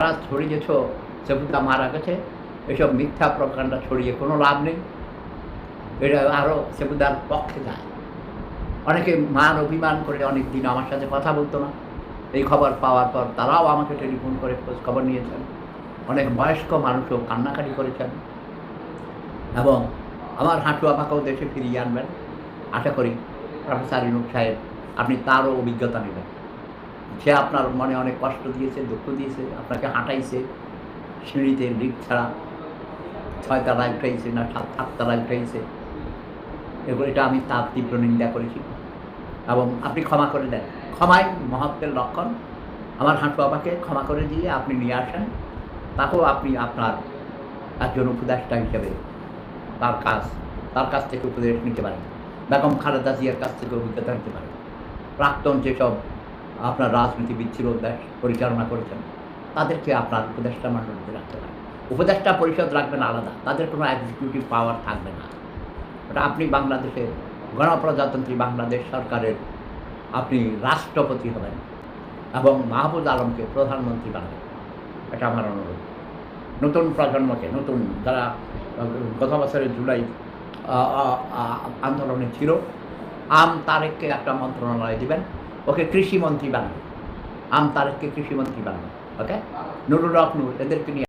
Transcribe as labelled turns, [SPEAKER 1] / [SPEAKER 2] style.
[SPEAKER 1] তারা ছড়িয়েছ সেপুদা মারা গেছে। এসব মিথ্যা প্রকাণ্ডা ছড়িয়ে কোনো লাভ নেই। এটা আরও সেপুদার পক্ষে যায়। অনেকে মান অভিমান করে অনেক দিন আমার সাথে কথা বলতো না। এই খবর পাওয়ার পর তারাও আমাকে টেলিফোন করে খোঁজ খবর নিয়েছেন। অনেক বয়স্ক মানুষও কান্নাকাটি করেছেন। এবং আমার হাঁটু আমাকেও দেশে ফিরিয়ে আনবেন। আশা করি প্রফেসর ইনুক সাহেব, আপনি তারও অভিজ্ঞতা নেবেন। সে আপনার মনে অনেক কষ্ট দিয়েছে, দুঃখ দিয়েছে, আপনাকে হাঁটাইছে, সিঁড়িতে লিফট ছাড়া ছয় তালায় উঠাইছে না সাত সাত তালায় উঠাইছে। এগুলো এটা আমি তার তীব্র নিন্দা করেছি। এবং আপনি ক্ষমা করে দেন। ক্ষমাই মহত্বের লক্ষণ। আমার হাঁটু বাবাকে ক্ষমা করে দিয়ে আপনি নিয়ে আসেন। তাকেও আপনি আপনার একজন উপদেষ্টা হিসেবে তার কাজ, তার কাছ থেকে উপদেশ নিতে পারেন। বেগম খালেদা জিয়ার কাছ থেকে অভিজ্ঞতা নিতে পারেন। প্রাক্তন যেসব আপনার রাজনীতিবিদ ছিল পরিচালনা করেছেন, তাদেরকে আপনার উপদেষ্টা মণ্ডলীতে রাখতে পারেন উপদেষ্টা পরিষদ রাখবেন আলাদা, তাদের কোনো এক্সিকিউটিভ পাওয়ার থাকবে না। ওটা আপনি বাংলাদেশের গণপ্রজাতন্ত্রী বাংলাদেশ সরকারের আপনি রাষ্ট্রপতি হবেন এবং মাহবুব আলমকে প্রধানমন্ত্রী বানাবেন। এটা আমার অনুরোধ। নতুন প্রজন্মকে, নতুন যারা গত বছরের জুলাই আন্দোলনে ছিল, আম তারেককে একটা মন্ত্রণালয় দিবেন। ওকে কৃষিমন্ত্রী বানাবে। আম তারেককে কৃষিমন্ত্রী বানাবে ওকে? নুরুল হক নূর এদেরকে নিয়ে